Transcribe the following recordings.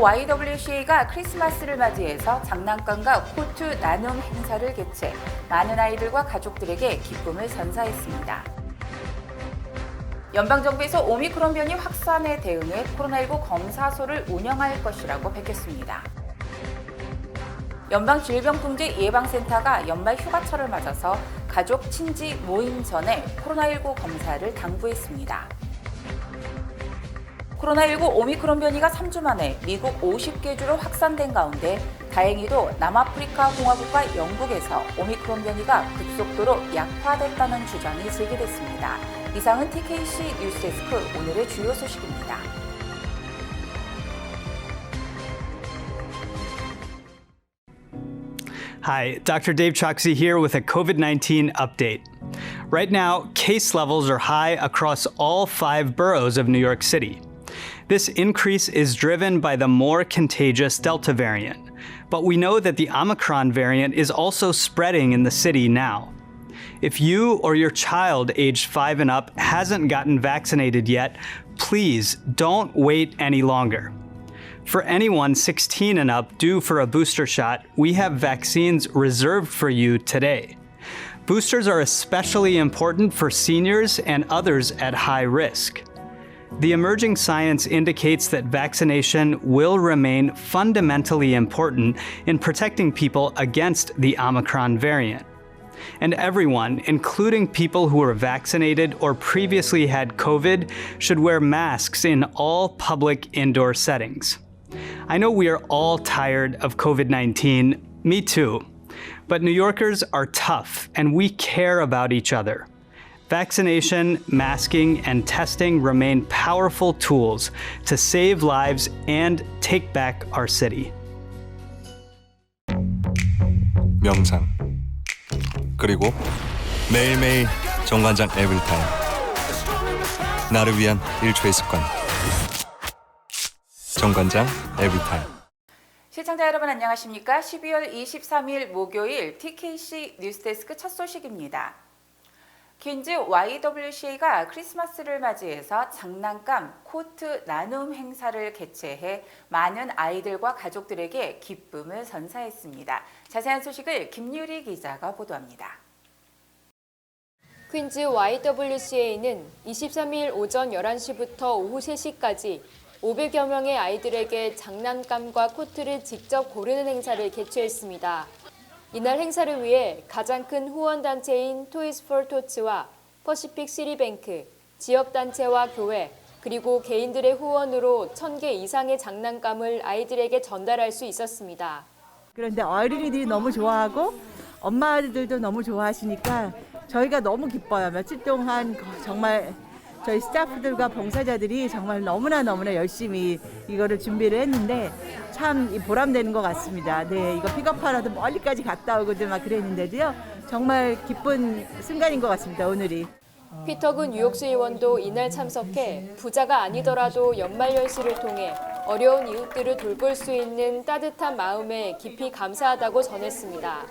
YWCA가 크리스마스를 맞이해서 장난감과 코트 나눔 행사를 개최, 많은 아이들과 가족들에게 기쁨을 선사했습니다. 연방정부에서 오미크론 변이 확산에 대응해 코로나19 검사소를 운영할 것이라고 밝혔습니다. 연방질병통제예방센터가 연말 휴가철을 맞아서 가족 친지 모임 전에 코로나19 검사를 당부했습니다. 코로나19 오미크론 변이가 3주 만에 미국 50개 주로 확산된 가운데 다행히도 남아프리카 공화국과 영국에서 오미크론 변이가 급속도로 약화됐다는 주장이 제기됐습니다. 이상은 TKC 뉴스데스크 오늘의 주요 소식입니다. Hi, Dr. Dave Choksi here with a COVID 19 update. Right now, case levels are high across all five boroughs of New York City. This increase is driven by the more contagious Delta variant, but we know that the Omicron variant is also spreading in the city now. If you or your child aged 5 and up hasn't gotten vaccinated yet, please don't wait any longer. For anyone 16 and up due for a booster shot, we have vaccines reserved for you today. Boosters are especially important for seniors and others at high risk. The emerging science indicates that vaccination will remain fundamentally important in protecting people against the Omicron variant. And everyone, including people who are vaccinated or previously had COVID, should wear masks in all public indoor settings. I know we are all tired of COVID 19, me too. But New Yorkers are tough and we care about each other. Vaccination, masking, and testing remain powerful tools to save lives and take back our city. 명상 그리고 매일매일 정관장 에브리타임 나를 위한 1초의 습관 정관장 에브리타임 시청자 여러분 안녕하십니까? 12월 23일 목요일 TKC 뉴스데스크 첫 소식입니다. 퀸즈 YWCA가 크리스마스를 맞이해서 장난감, 코트 나눔 행사를 개최해 많은 아이들과 가족들에게 기쁨을 선사했습니다. 자세한 소식을 김유리 기자가 보도합니다. 퀸즈 YWCA는 23일 오전 11시부터 오후 3시까지 500여 명의 아이들에게 장난감과 코트를 직접 고르는 행사를 개최했습니다. 이날 행사를 위해 가장 큰 후원단체인 토이스 폴 토츠와 퍼시픽 시리뱅크, 지역단체와 교회, 그리고 개인들의 후원으로 1000개 이상의 장난감을 아이들에게 전달할 수 있었습니다. 그런데 어린이들이 너무 좋아하고 엄마들도 너무 좋아하시니까 저희가 너무 기뻐요. 며칠 동안 거- 정말 저희 스타프들과 봉사자들이 정말 너무나 너무나 열심히 이거를 준비를 했는데 참이 보람되는 것 같습니다. 네, 이거 픽업하러도 멀리까지 갔다 오고들 막 그랬는데도요. 정말 기쁜 순간인 것 같습니다. 오늘이. 피터군 뉴욕시 의원도 이날 참석해 부자가 아니더라도 연말 연시를 통해 어려운 이웃들을 돌볼 수 있는 따뜻한 마음에 깊이 감사하다고 전했습니다.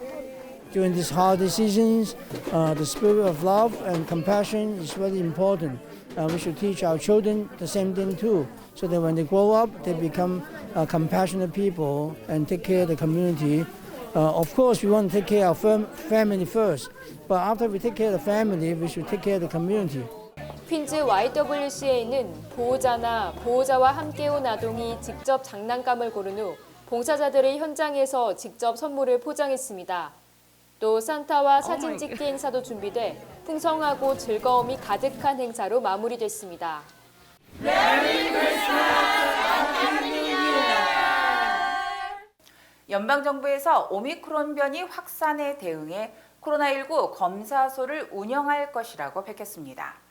During these holiday seasons, uh, the spirit of love and compassion is very important. Uh, we should teach our children the same thing too, so that when they grow up, they become uh, compassionate people and take care of the community. Uh, of course, we want to take care of our fam- family first, but after we take care of the family, we should take care of the community. 퀸즈 YWCA는 보호자나 보호자와 함께 온 아동이 직접 장난감을 고른 후 봉사자들의 현장에서 직접 선물을 포장했습니다. 또 산타와 사진 찍기 행사도 준비돼 풍성하고 즐거움이 가득한 행사로 마무리됐습니다. 연방정부에서 오미크론 변이 확산에 대응해 코로나19 검사소를 운영할 것이라고 밝혔습니다.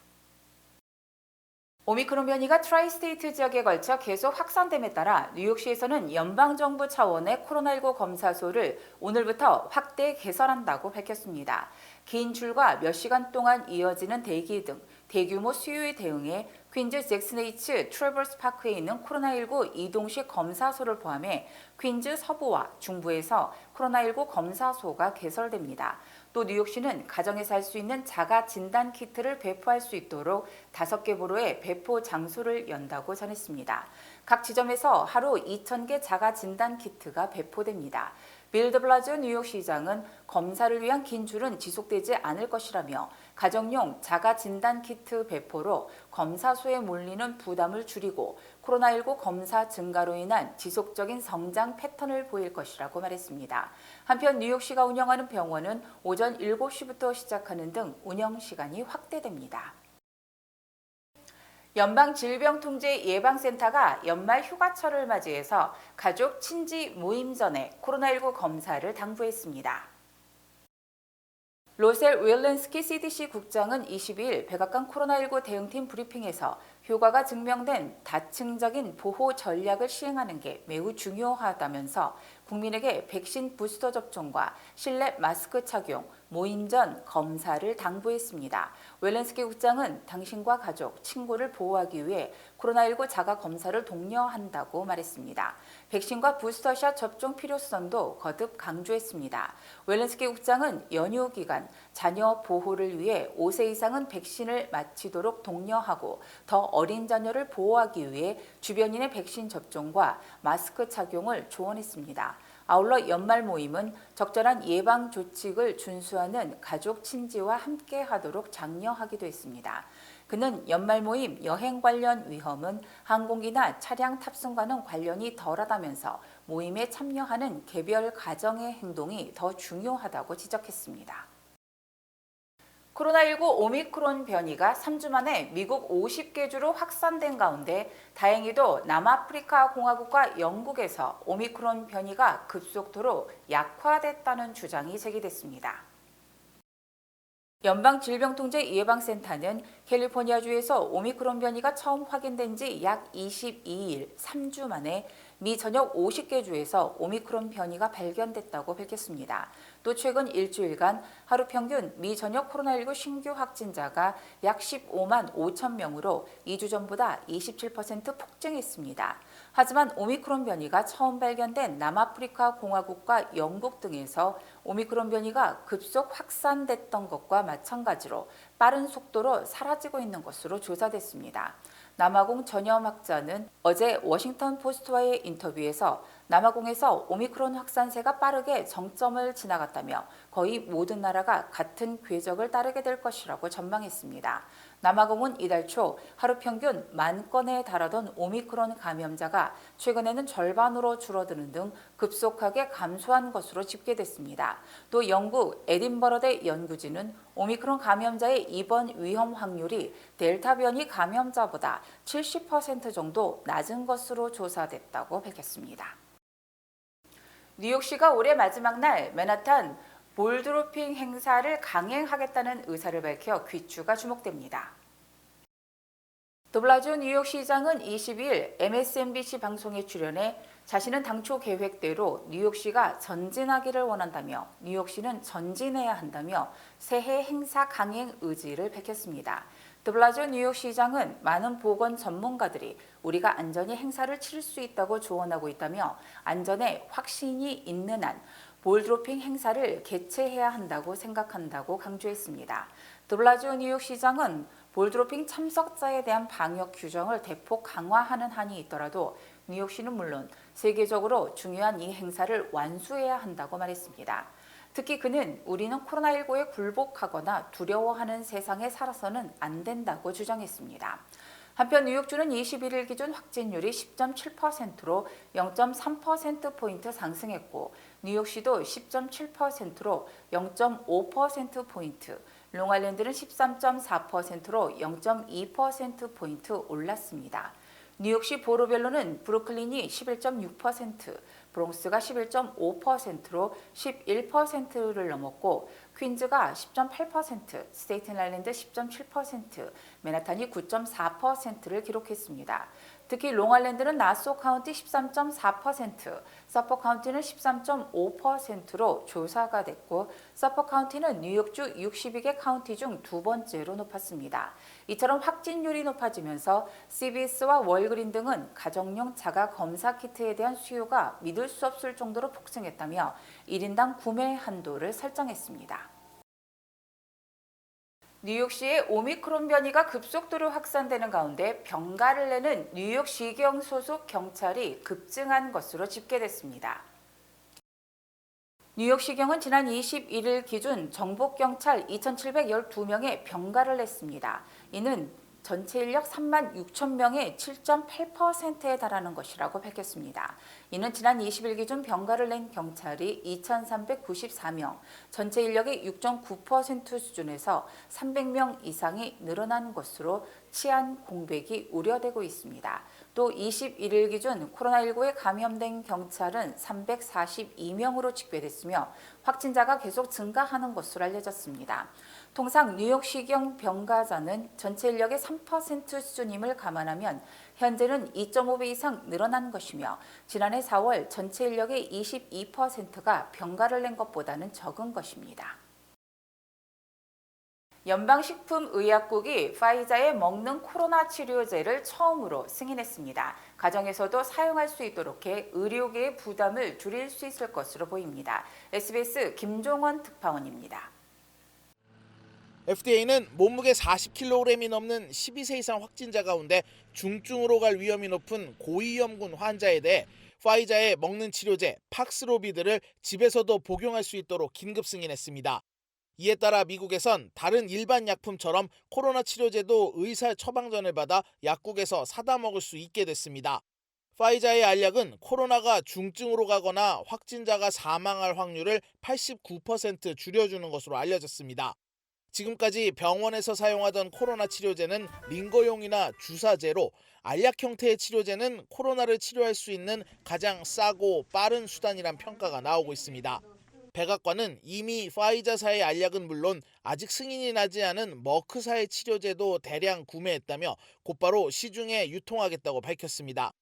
오미크론 변이가 트라이스테이트 지역에 걸쳐 계속 확산됨에 따라 뉴욕시에서는 연방정부 차원의 코로나19 검사소를 오늘부터 확대 개설한다고 밝혔습니다. 긴 줄과 몇 시간 동안 이어지는 대기 등 대규모 수요에 대응해 퀸즈 잭슨 H 트래버스 파크에 있는 코로나19 이동식 검사소를 포함해 퀸즈 서부와 중부에서 코로나19 검사소가 개설됩니다. 또 뉴욕시는 가정에서 할 수 있는 자가 진단 키트를 배포할 수 있도록 다섯 개 보로의 배포 장소를 연다고 전했습니다. 각 지점에서 하루 2,000개 자가 진단 키트가 배포됩니다. 빌드 블라즈 뉴욕시장은 검사를 위한 긴 줄은 지속되지 않을 것이라며 가정용 자가 진단 키트 배포로 검사소에 몰리는 부담을 줄이고 코로나19 검사 증가로 인한 지속적인 성장 패턴을 보일 것이라고 말했습니다. 한편 뉴욕시가 운영하는 병원은 오전 7시부터 시작하는 등 운영 시간이 확대됩니다. 연방질병통제예방센터가 연말 휴가철을 맞이해서 가족 친지 모임 전에 코로나19 검사를 당부했습니다. 로셀 윌렌스키 CDC 국장은 22일 백악관 코로나19 대응팀 브리핑에서 효과가 증명된 다층적인 보호 전략을 시행하는 게 매우 중요하다면서 국민에게 백신 부스터 접종과 실내 마스크 착용, 모임 전 검사를 당부했습니다. 웰렌스키 국장은 당신과 가족, 친구를 보호하기 위해 코로나19 자가 검사를 독려한다고 말했습니다. 백신과 부스터샷 접종 필요성도 거듭 강조했습니다. 웰렌스키 국장은 연휴 기간 자녀 보호를 위해 5세 이상은 백신을 마치도록 독려하고 더 어린 자녀를 보호하기 위해 주변인의 백신 접종과 마스크 착용을 조언했습니다. 아울러 연말 모임은 적절한 예방 조칙을 준수하는 가족 친지와 함께 하도록 장려하기도 했습니다. 그는 연말 모임 여행 관련 위험은 항공기나 차량 탑승과는 관련이 덜하다면서 모임에 참여하는 개별 가정의 행동이 더 중요하다고 지적했습니다. 코로나19 오미크론 변이가 3주 만에 미국 50개 주로 확산된 가운데 다행히도 남아프리카 공화국과 영국에서 오미크론 변이가 급속도로 약화됐다는 주장이 제기됐습니다. 연방질병통제예방센터는 캘리포니아주에서 오미크론 변이가 처음 확인된 지 약 22일 3주 만에 미 전역 50개 주에서 오미크론 변이가 발견됐다고 밝혔습니다. 또 최근 일주일간 하루 평균 미 전역 코로나19 신규 확진자가 약 15만 5천 명으로 2주 전보다 27% 폭증했습니다. 하지만 오미크론 변이가 처음 발견된 남아프리카 공화국과 영국 등에서 오미크론 변이가 급속 확산됐던 것과 마찬가지로 빠른 속도로 사라지고 있는 것으로 조사됐습니다. 남아공 전염학자는 어제 워싱턴 포스트와의 인터뷰에서 남아공에서 오미크론 확산세가 빠르게 정점을 지나갔다며 거의 모든 나라가 같은 궤적을 따르게 될 것이라고 전망했습니다. 남아공은 이달 초 하루 평균 만 건에 달하던 오미크론 감염자가 최근에는 절반으로 줄어드는 등 급속하게 감소한 것으로 집계됐습니다. 또 영국 에딘버러대 연구진은 오미크론 감염자의 입원 위험 확률이 델타 변이 감염자보다 70% 정도 낮은 것으로 조사됐다고 밝혔습니다. 뉴욕시가 올해 마지막 날 맨하탄 볼드로핑 행사를 강행하겠다는 의사를 밝혀 귀추가 주목됩니다. 도블라주 뉴욕시장은 22일 MSNBC 방송에 출연해 자신은 당초 계획대로 뉴욕시가 전진하기를 원한다며 뉴욕시는 전진해야 한다며 새해 행사 강행 의지를 밝혔습니다. 드블라주 뉴욕시장은 많은 보건 전문가들이 우리가 안전히 행사를 치를 수 있다고 조언하고 있다며 안전에 확신이 있는 한 볼드로핑 행사를 개최해야 한다고 생각한다고 강조했습니다. 드블라주 뉴욕시장은 볼드로핑 참석자에 대한 방역 규정을 대폭 강화하는 한이 있더라도 뉴욕시는 물론 세계적으로 중요한 이 행사를 완수해야 한다고 말했습니다. 특히 그는 우리는 코로나19에 굴복하거나 두려워하는 세상에 살아서는 안 된다고 주장했습니다. 한편 뉴욕주는 21일 기준 확진율이 10.7%로 0.3%포인트 상승했고 뉴욕시도 10.7%로 0.5%포인트, 롱아일랜드는 13.4%로 0.2%포인트 올랐습니다. 뉴욕시 보로별로는 브루클린이 11.6%, 브롱스가 11.5%로 11%를 넘었고 퀸즈가 10.8%, 스테이튼 아일랜드 10.7%, 맨하탄이 9.4%를 기록했습니다. 특히 롱아일랜드는 나소 카운티 13.4%, 서퍼 카운티는 13.5%로 조사가 됐고 서퍼 카운티는 뉴욕주 62개 카운티 중 두 번째로 높았습니다. 이처럼 확진율이 높아지면서 CBS와 월그린 등은 가정용 자가 검사 키트에 대한 수요가 믿을 수 없을 정도로 폭증했다며 1인당 구매 한도를 설정했습니다. 뉴욕시의 오미크론 변이가 급속도로 확산되는 가운데 병가를 내는 뉴욕시경 소속 경찰이 급증한 것으로 집계됐습니다. 뉴욕시경은 지난 21일 기준 정복경찰 2,712명의 병가를 냈습니다. 이는 전체 인력 3만 6천 명의 7.8%에 달하는 것이라고 밝혔습니다. 이는 지난 20일 기준 병가를 낸 경찰이 2,394명, 전체 인력의 6.9% 수준에서 300명 이상이 늘어난 것으로 치안 공백이 우려되고 있습니다. 또 21일 기준 코로나19에 감염된 경찰은 342명으로 집계됐으며 확진자가 계속 증가하는 것으로 알려졌습니다. 통상 뉴욕시경 병가자는 전체 인력의 3% 수준임을 감안하면 현재는 2.5배 이상 늘어난 것이며 지난해 4월 전체 인력의 22%가 병가를 낸 것보다는 적은 것입니다. 연방식품의약국이 파이자의 먹는 코로나 치료제를 처음으로 승인했습니다. 가정에서도 사용할 수 있도록 해 의료계의 부담을 줄일 수 있을 것으로 보입니다. SBS 김종원 특파원입니다. FDA는 몸무게 40kg이 넘는 12세 이상 확진자 가운데 중증으로 갈 위험이 높은 고위험군 환자에 대해 파이자의 먹는 치료제 팍스로비드를 집에서도 복용할 수 있도록 긴급 승인했습니다. 이에 따라 미국에선 다른 일반 약품처럼 코로나 치료제도 의사 처방전을 받아 약국에서 사다 먹을 수 있게 됐습니다. 파이자의 알약은 코로나가 중증으로 가거나 확진자가 사망할 확률을 89% 줄여주는 것으로 알려졌습니다. 지금까지 병원에서 사용하던 코로나 치료제는 링거용이나 주사제로 알약 형태의 치료제는 코로나를 치료할 수 있는 가장 싸고 빠른 수단이란 평가가 나오고 있습니다. 백악관은 이미 파이자사의 알약은 물론 아직 승인이 나지 않은 머크사의 치료제도 대량 구매했다며 곧바로 시중에 유통하겠다고 밝혔습니다.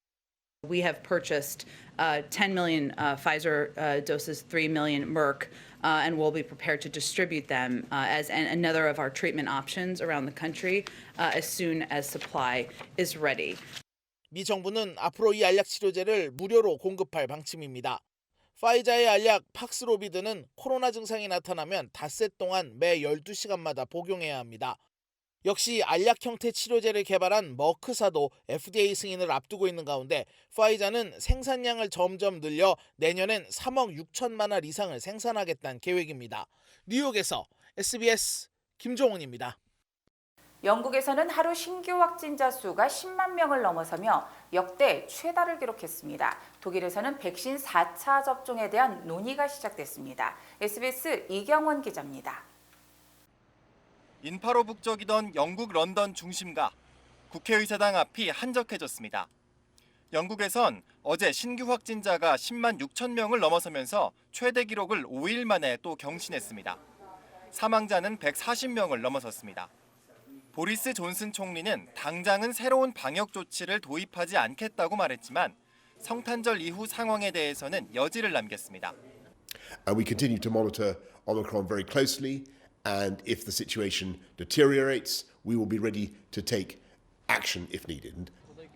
We have purchased uh, 10 million uh, Pfizer uh, doses, 3 million Merck, uh, and we'll be prepared to distribute them uh, as an, another of our treatment options around the country uh, as soon as supply is ready. 미 정부는 앞으로 이 알약 치료제를 무료로 공급할 방침입니다. 파이자의 알약 팍스로비드는 코로나 증상이 나타나면 닷새 동안 매 12시간마다 복용해야 합니다. 역시 알약 형태 치료제를 개발한 머크사도 FDA 승인을 앞두고 있는 가운데 파이자는 생산량을 점점 늘려 내년엔 3억 6천만 알 이상을 생산하겠다는 계획입니다. 뉴욕에서 SBS 김종훈입니다. 영국에서는 하루 신규 확진자 수가 10만 명을 넘어서며 역대 최다를 기록했습니다. 독일에서는 백신 4차 접종에 대한 논의가 시작됐습니다. SBS 이경원 기자입니다. 인파로 북적이던 영국 런던 중심가 국회의사당 앞이 한적해졌습니다. 영국에선 어제 신규 확진자가 10만 6천 명을 넘어서면서 최대 기록을 5일 만에 또 경신했습니다. 사망자는 140명을 넘어섰습니다. 보리스 존슨 총리는 당장은 새로운 방역 조치를 도입하지 않겠다고 말했지만 성탄절 이후 상황에 대해서는 여지를 남겼습니다. And we continue to monitor Omicron very closely. And if the situation deteriorates, we will be ready to take action if needed.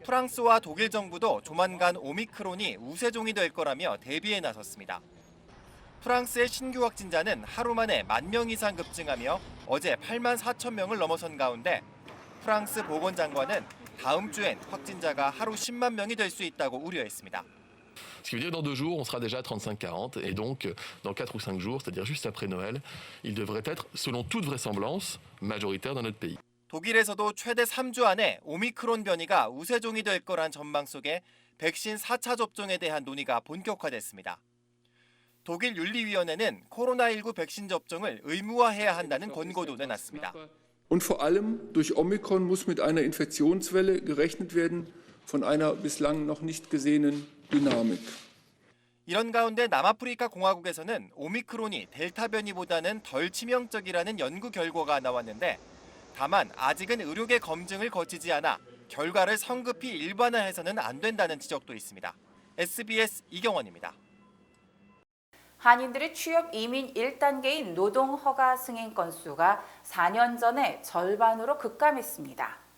프랑스와 독일 정부도 조만간 오미크론이 우세종이 될 거라며 대비에 나섰습니다. 프랑스의 신규 확진자는 하루 만에 만 명 이상 급증하며 어제 8만 4천 명을 넘어선 가운데 프랑스 보건장관은 다음 주엔 확진자가 하루 10만 명이 될 수 있다고 우려했습니다. Ce qui veut dire que dans deux jours, on sera déjà à 35-40. Et donc, euh, dans 4 ou 5 jours, c'est-à-dire juste après Noël, il devrait être, selon toute vraisemblance, majoritaire dans notre pays. 독일에서도 최대 3주 안에 오미크론 변이가 우세종이 될 거란 전망 속에 백신 4차 접종에 대한 논의가 본격화됐습니다. 독일 윤리위원회는 코로나19 백신 접종을 의무화해야 한다는 권고도 내놨습니다. Und vor allem durch Omikron muss mit einer Infektionswelle gerechnet werden, von einer bislang noch nicht gesehenen Dynamik. 이런 가운데 남아프리카 공화국에서는 오미크론이 델타 변이보다는 덜 치명적이라는 연구 결과가 나왔는데 다만 아직은 의료계 검증을 거치지 않아 결과를 성급히 일반화해서는 안 된다는 지적도 있습니다. SBS 이경원입니다. 한인들의 취업 이민 1단계인 노동 허가 승인 건수가 4년 전의 절반으로 급감했습니다.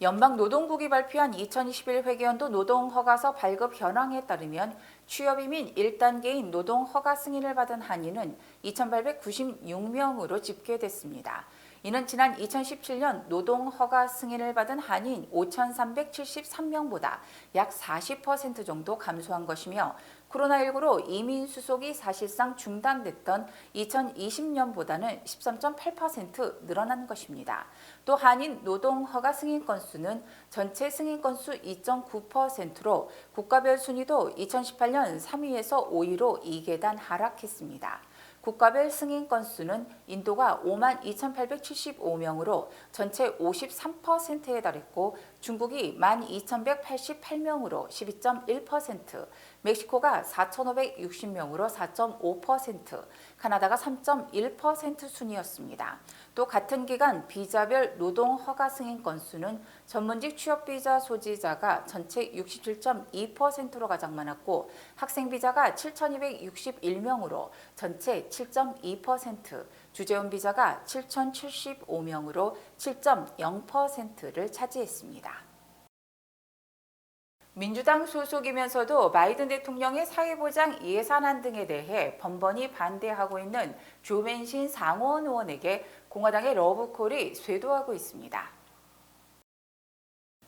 연방노동국이 발표한 2021 회계연도 노동허가서 발급 현황에 따르면 취업이민 1단계인 노동허가 승인을 받은 한인은 2,896명으로 집계됐습니다. 이는 지난 2017년 노동허가 승인을 받은 한인 5,373명보다 약 40% 정도 감소한 것이며 코로나19로 이민 수속이 사실상 중단됐던 2020년보다는 13.8% 늘어난 것입니다. 또 한인 노동 허가 승인 건수는 전체 승인 건수 2.9%로 국가별 순위도 2018년 3위에서 5위로 2계단 하락했습니다. 국가별 승인 건수는 인도가 5만 2,875명으로 전체 53%에 달했고 중국이 1만 2,188명으로 12.1%, 멕시코가 4,560명으로 4.5%, 카나다가 3.1% 순이었습니다. 또 같은 기간 비자별 노동 허가 승인 건수는 전문직 취업 비자 소지자가 전체 67.2%로 가장 많았고 학생 비자가 7,261명으로 전체 7.2%, 주재원 비자가 7,075명으로 7.0%를 차지했습니다. 민주당 소속이면서도 바이든 대통령의 사회보장 예산안 등에 대해 번번이 반대하고 있는 조맨신 상원 의원에게 공화당의 러브콜이 쇄도하고 있습니다.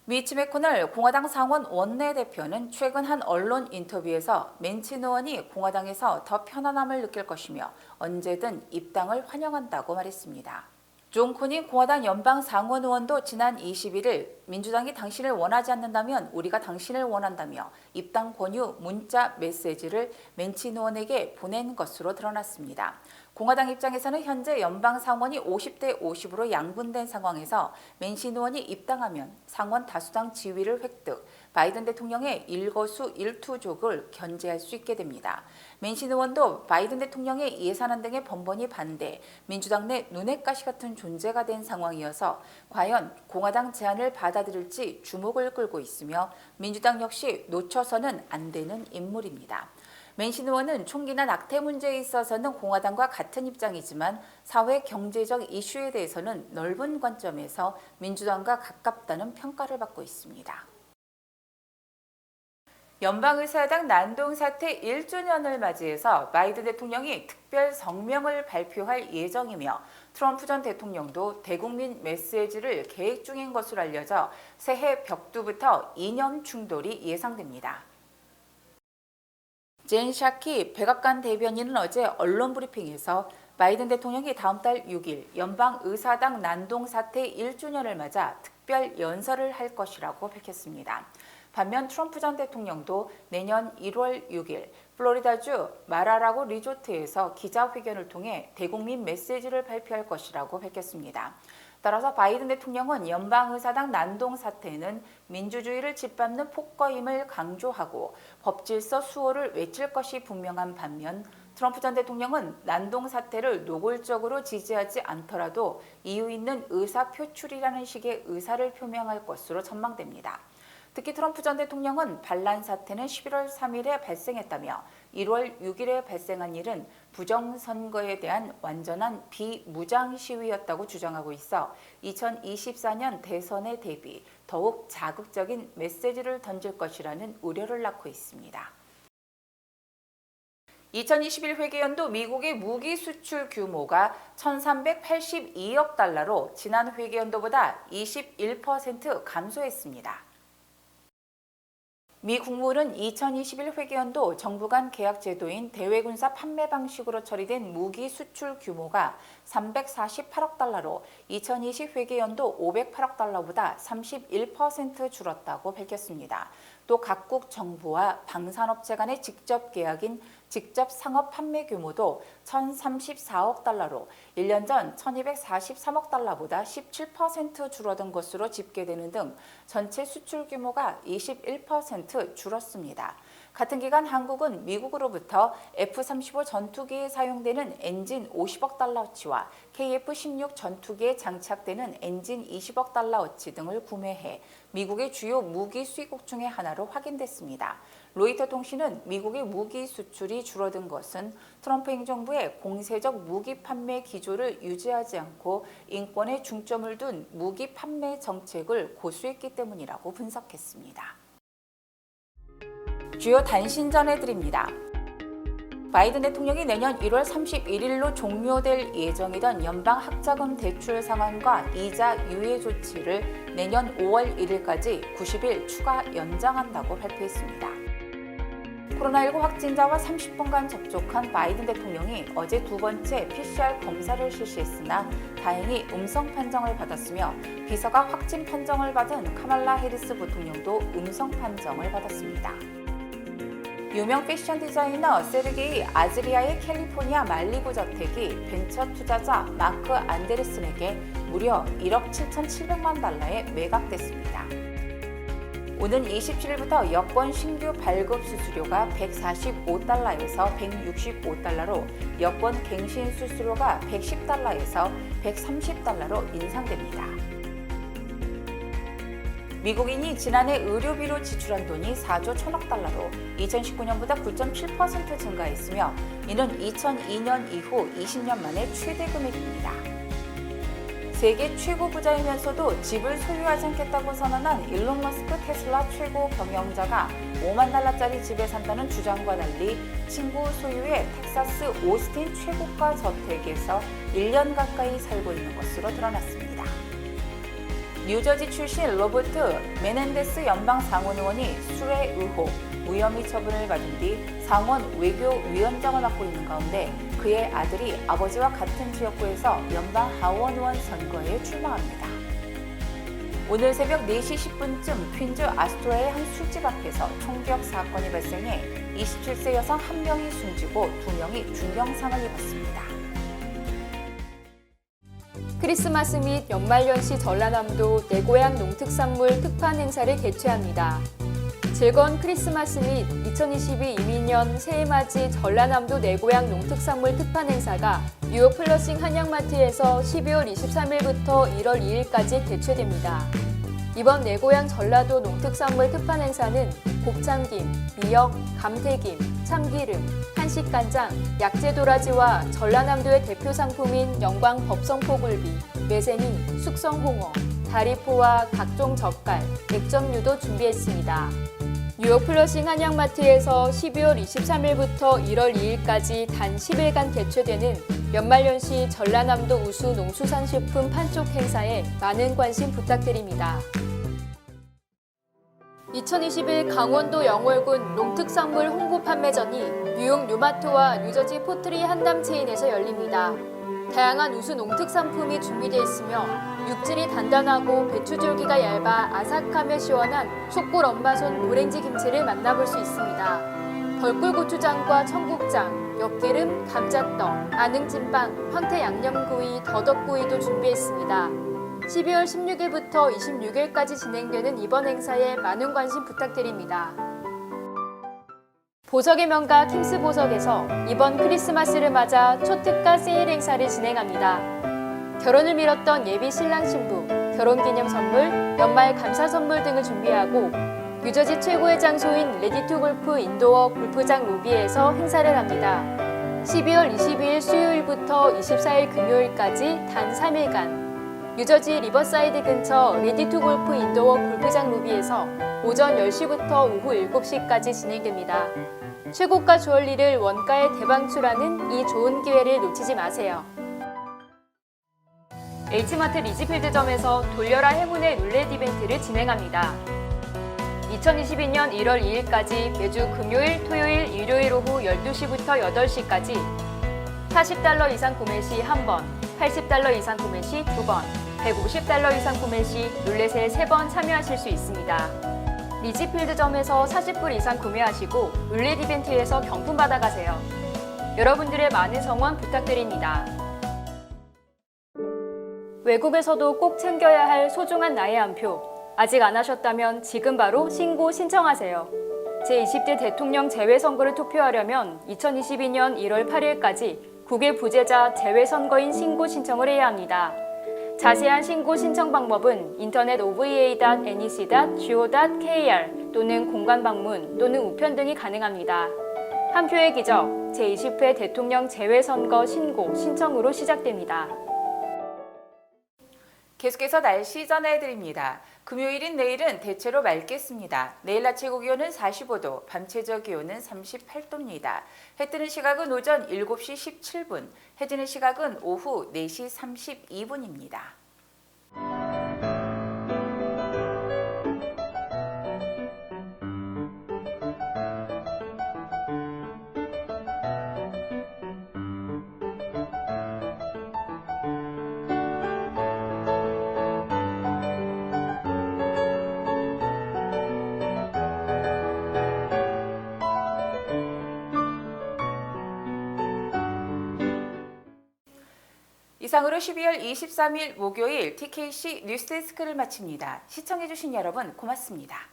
미치 메코널 공화당 상원 원내대표는 최근 한 언론 인터뷰에서 맨친 의원이 공화당에서 더 편안함을 느낄 것이며 언제든 입당을 환영한다고 말했습니다. 존 코니 공화당 연방 상원 의원도 지난 21일 민주당이 당신을 원하지 않는다면 우리가 당신을 원한다며 입당 권유 문자 메시지를 맨친 의원에게 보낸 것으로 드러났습니다. 공화당 입장에서는 현재 연방 상원이 50대 50으로 양분된 상황에서 맨신 의원이 입당하면 상원 다수당 지위를 획득, 바이든 대통령의 일거수 일투족을 견제할 수 있게 됩니다. 맨신 의원도 바이든 대통령의 예산안 등에 번번이 반대, 민주당 내 눈의 가시 같은 존재가 된 상황이어서 과연 공화당 제안을 받아들일지 주목을 끌고 있으며 민주당 역시 놓쳐서는 안 되는 인물입니다. 맨신 의원은 총기나 낙태 문제에 있어서는 공화당과 같은 입장이지만 사회 경제적 이슈에 대해서는 넓은 관점에서 민주당과 가깝다는 평가를 받고 있습니다. 연방의사당 난동 사태 1주년을 맞이해서 바이든 대통령이 특별 성명을 발표할 예정이며 트럼프 전 대통령도 대국민 메시지를 계획 중인 것으로 알려져 새해 벽두부터 이념 충돌이 예상됩니다. 젠 샤키 백악관 대변인은 어제 언론 브리핑에서 바이든 대통령이 다음 달 6일 연방 의사당 난동 사태 1주년을 맞아 특별 연설을 할 것이라고 밝혔습니다. 반면 트럼프 전 대통령도 내년 1월 6일 플로리다주 마라라고 리조트에서 기자회견을 통해 대국민 메시지를 발표할 것이라고 밝혔습니다. 따라서 바이든 대통령은 연방의사당 난동 사태는 민주주의를 짓밟는 폭거임을 강조하고 법질서 수호를 외칠 것이 분명한 반면 트럼프 전 대통령은 난동 사태를 노골적으로 지지하지 않더라도 이유 있는 의사 표출이라는 식의 의사를 표명할 것으로 전망됩니다. 특히 트럼프 전 대통령은 반란 사태는 11월 3일에 발생했다며 1월 6일에 발생한 일은 부정선거에 대한 완전한 비무장 시위였다고 주장하고 있어 2024년 대선에 대비 더욱 자극적인 메시지를 던질 것이라는 우려를 낳고 있습니다. 2021 회계연도 미국의 무기 수출 규모가 1,382억 달러로 지난 회계연도보다 21% 감소했습니다. 미 국무는 2021 회계연도 정부 간 계약 제도인 대외군사 판매 방식으로 처리된 무기 수출 규모가 348억 달러로 2020 회계연도 508억 달러보다 31% 줄었다고 밝혔습니다. 또 각국 정부와 방산업체 간의 직접 계약인 직접 상업 판매 규모도 1,034억 달러로 1년 전 1,243억 달러보다 17% 줄어든 것으로 집계되는 등 전체 수출 규모가 21% 줄었습니다. 같은 기간 한국은 미국으로부터 F-35 전투기에 사용되는 엔진 50억 달러치와 달러와 KF-16 전투기에 장착되는 엔진 20억 달러어치 등을 구매해 미국의 주요 무기 수입국 중의 하나로 확인됐습니다. 로이터 통신은 미국의 무기 수출이 줄어든 것은 트럼프 행정부의 공세적 무기 판매 기조를 유지하지 않고 인권에 중점을 둔 무기 판매 정책을 고수했기 때문이라고 분석했습니다. 주요 단신 전해드립니다. 바이든 대통령이 내년 1월 31일로 종료될 예정이던 연방 학자금 대출 상환과 이자 유예 조치를 내년 5월 1일까지 90일 추가 연장한다고 발표했습니다. 코로나19 확진자와 30분간 접촉한 바이든 대통령이 어제 두 번째 PCR 검사를 실시했으나 다행히 음성 판정을 받았으며 비서가 확진 판정을 받은 카말라 해리스 부통령도 음성 판정을 받았습니다. 유명 패션 디자이너 세르게이 아즈리아의 캘리포니아 말리부 저택이 벤처 투자자 마크 안데르슨에게 무려 1억 7,700만 달러에 매각됐습니다. 오는 27일부터 여권 신규 발급 수수료가 145달러에서 165달러로 여권 갱신 수수료가 110달러에서 130달러로 인상됩니다. 미국인이 지난해 의료비로 지출한 돈이 4조 1천억 달러로 2019년보다 9.7% 증가했으며 이는 2002년 이후 20년 만에 최대 금액입니다. 세계 최고 부자이면서도 집을 소유하지 않겠다고 선언한 일론 머스크 테슬라 최고 경영자가 5만 달러짜리 집에 산다는 주장과 달리 친구 소유의 텍사스 오스틴 최고가 저택에서 1년 가까이 살고 있는 것으로 드러났습니다. 뉴저지 출신 로버트 메넨데스 연방 상원 의원이 수뢰 의혹, 무혐의 처분을 받은 뒤 상원 외교위원장을 맡고 있는 가운데 그의 아들이 아버지와 같은 지역구에서 연방 하원 의원 선거에 출마합니다. 오늘 새벽 4시 10분쯤 퀸즈 아스토라의 한 술집 앞에서 총격 사건이 발생해 27세 여성 1명이 숨지고 2명이 중경상을 입었습니다. 크리스마스 및 연말연시 전라남도 내 고향 농특산물 특판 행사를 개최합니다. 즐거운 크리스마스 및 2022 이민년 새해맞이 전라남도 내 고향 농특산물 특판 행사가 뉴욕 플러싱 한양마트에서 12월 23일부터 1월 2일까지 개최됩니다. 이번 내 고향 전라도 농특산물 특판 행사는 곱창김, 미역, 감태김, 참기름, 한식간장, 약재도라지와 전라남도의 대표 상품인 영광 법성포굴비, 매생이, 숙성홍어, 다리포와 각종 젓갈, 액젓류도 준비했습니다. 뉴욕 플러싱 한양마트에서 12월 23일부터 1월 2일까지 단 10일간 개최되는 연말연시 전라남도 우수 농수산식품 판촉 행사에 많은 관심 부탁드립니다. 2021 강원도 영월군 농특산물 홍보 판매전이 뉴욕 뉴마트와 뉴저지 포트리 한담 체인에서 열립니다. 다양한 우수 농특산품이 준비되어 있으며 육질이 단단하고 배추줄기가 얇아 아삭하며 시원한 속골 엄마손 오렌지 김치를 만나볼 수 있습니다. 벌꿀고추장과 청국장, 엿기름, 감자떡, 아능찐빵, 황태 양념구이, 더덕구이도 준비했습니다. 12월 16일부터 26일까지 진행되는 이번 행사에 많은 관심 부탁드립니다. 보석의 명가 킴스 보석에서 이번 크리스마스를 맞아 초특가 세일 행사를 진행합니다. 결혼을 미뤘던 예비 신랑 신부, 결혼 기념 선물, 연말 감사 선물 등을 준비하고 유저지 최고의 장소인 레디투 골프 인도어 골프장 로비에서 행사를 합니다. 12월 22일 수요일부터 24일 금요일까지 단 3일간 유저지 리버사이드 근처 레디투 골프 인도어 골프장 로비에서 오전 10시부터 오후 7시까지 진행됩니다. 최고가 주얼리를 원가에 대방출하는 이 좋은 기회를 놓치지 마세요. H마트 리지필드점에서 돌려라 행운의 룰렛 이벤트를 진행합니다. 2022년 1월 2일까지 매주 금요일, 토요일, 일요일 오후 12시부터 8시까지 40달러 이상 구매 시 1번, 80달러 이상 구매 시 2번, 150달러 이상 구매 시 룰렛에 3번 참여하실 수 있습니다. 리지필드점에서 40불 이상 구매하시고 룰렛 이벤트에서 경품 받아가세요. 여러분들의 많은 성원 부탁드립니다. 외국에서도 꼭 챙겨야 할 소중한 나의 한 표. 아직 안 하셨다면 지금 바로 신고 신청하세요. 제20대 대통령 재외선거를 투표하려면 2022년 1월 8일까지 국외 부재자 재외선거인 신고 신청을 해야 합니다. 자세한 신고 신청 방법은 인터넷 ova.nec.go.kr 또는 공간 방문 또는 우편 등이 가능합니다. 한 표의 기적 제20회 대통령 재외선거 신고 신청으로 시작됩니다. 계속해서 날씨 전해드립니다. 금요일인 내일은 대체로 맑겠습니다. 내일 아침 최고 기온은 45도, 밤 최저 기온은 38도입니다. 해 뜨는 시각은 오전 7시 17분, 해 지는 시각은 오후 4시 32분입니다. 이상으로 12월 23일 목요일 TKC 뉴스데스크를 마칩니다. 시청해주신 여러분 고맙습니다.